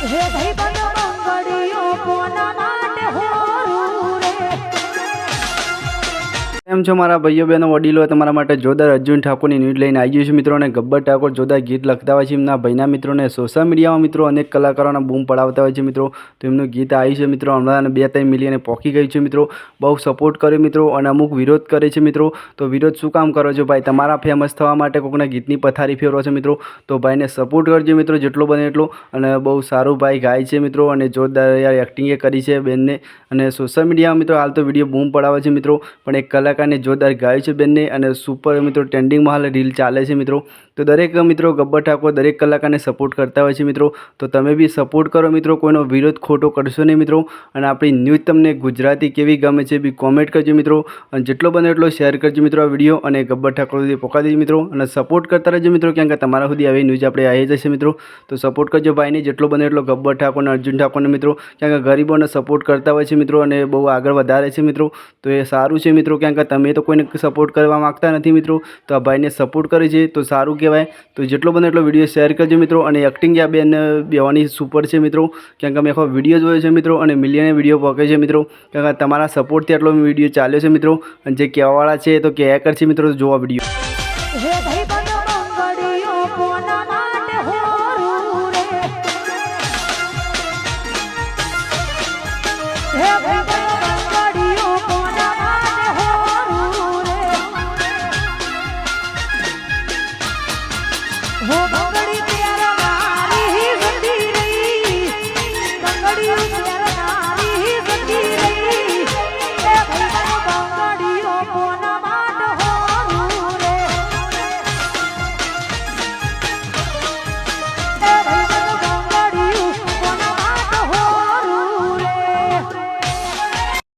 હે ભાઈ બંધ કેમ છો મારા ભાઈઓ બહેનો, વડીલો? તમારા માટે જોરદાર અર્જુન ઠાકોરની ન્યૂઝ લઈને આવી ગયું છે. મિત્રો, અને ગબ્બર ઠાકોર જોરદાર ગીત લખતા હોય છે. એમના ભાઈના મિત્રોને સોશિયલ મીડિયામાં મિત્રો અનેક કલાકારોના બૂમ પડાવતા હોય છે મિત્રો. તો એમનું ગીત આવ્યું છે મિત્રો. હમણાં બે ત્રણ મિલિયને પહોંચી ગયું છે મિત્રો. બહુ સપોર્ટ કર્યો મિત્રો અને અમુક વિરોધ કરે છે મિત્રો. તો વિરોધ શું કામ કરો છો ભાઈ? તમારા ફેમસ થવા માટે કોઈકને ગીતની પથારી ફેરવો છો મિત્રો. તો ભાઈને સપોર્ટ કરજો મિત્રો, જેટલો બને એટલો. અને બહુ સારું ભાઈ ગાય છે મિત્રો અને જોરદાર યાર એક્ટિંગે કરી છે બેનને. અને સોશિયલ મીડિયામાં મિત્રો હાલ તો વીડિયો બૂમ પડાવે છે મિત્રો. પણ એક કલાકારને જોરદાર ગાય છે બેનને અને સુપર મિત્રો ટ્રેન્ડિંગમાં હાલ રીલ ચાલે છે મિત્રો. તો દરેક મિત્રો ગબ્બર ઠાકોર દરેક કલાકારને સપોર્ટ કરતા હોય છે મિત્રો. તો તમે બી સપોર્ટ કરો મિત્રો, કોઈનો વિરોધ ખોટો કરશો નહીં મિત્રો. અને આપણી ન્યૂઝ તમને ગુજરાતી કેવી ગમે છે બી કોમેન્ટ કરજો મિત્રો. અને જેટલો બને એટલો શેર કરજો મિત્રો આ વીડિયો અને ગબ્બર ઠાકોર સુધી પહોંચા દેજો મિત્રો. અને સપોર્ટ કરતા રહેજો મિત્રો કેમ કે તમારા સુધી આવી ન્યૂઝ આપણે આવી જશે મિત્રો. તો સપોર્ટ કરજો ભાઈને, જેટલો બને એટલો ગબ્બર ઠાકોરને અર્જુન ઠાકોરને મિત્રો. કેમ કે ગરીબોને સપોર્ટ કરતા હોય છે મિત્રો અને બહુ આગળ વધારે છે મિત્રો. તો એ સારું છે મિત્રો કેમ કે તમે તો કોઈને સપોર્ટ કરવા માગતા નથી મિત્રો. તો આ ભાઈને સપોર્ટ કરે છે તો સારું કહેવાય. તો જેટલો બને એટલો વીડિયો શેર કરજો મિત્રો. અને એક્ટિંગ આ બેન બેવાની સુપર છે મિત્રો. ક્યાંક અમે આખો વીડિયો જોયો છે મિત્રો અને મિલિયને વીડિયો પહોંચે છે મિત્રો. ક્યાંક તમારા સપોર્ટથી આટલો વીડિયો ચાલ્યો છે મિત્રો. અને જે કહેવાવાળા છે તો કહે કરશે મિત્રો જોવા વીડિયો Help, help, help. હો